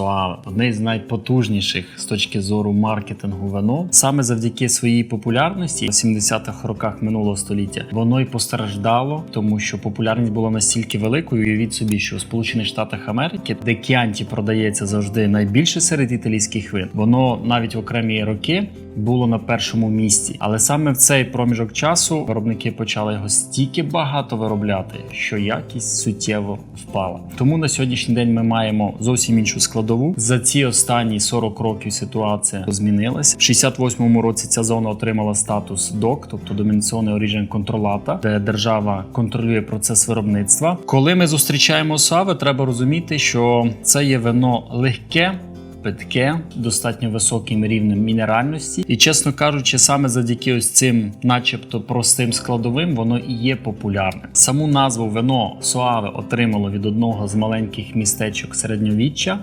Соаве, одне з найпотужніших з точки зору маркетингу вино. Саме завдяки своїй популярності в 70-х роках минулого століття воно й постраждало, тому що популярність була настільки великою. Уявіть собі, що у Сполучених Штатах Америки, де Кіанті продається завжди найбільше серед італійських вин, воно навіть в окремі роки було на першому місці. Але саме в цей проміжок часу виробники почали його стільки багато виробляти, що якість суттєво впала. Тому на сьогоднішній день ми маємо зовсім іншу складову. За ці останні 40 років ситуація змінилась. В 68-му році ця зона отримала статус ДОК, тобто домінаціонний оріжен контролата, де держава контролює процес виробництва. Коли ми зустрічаємо сави, треба розуміти, що це є вино легке питке, достатньо високим рівнем мінеральності, і чесно кажучи, саме завдяки ось цим, начебто, простим складовим, воно і є популярним. Саму назву вино Суаве отримало від одного з маленьких містечок середньовіччя.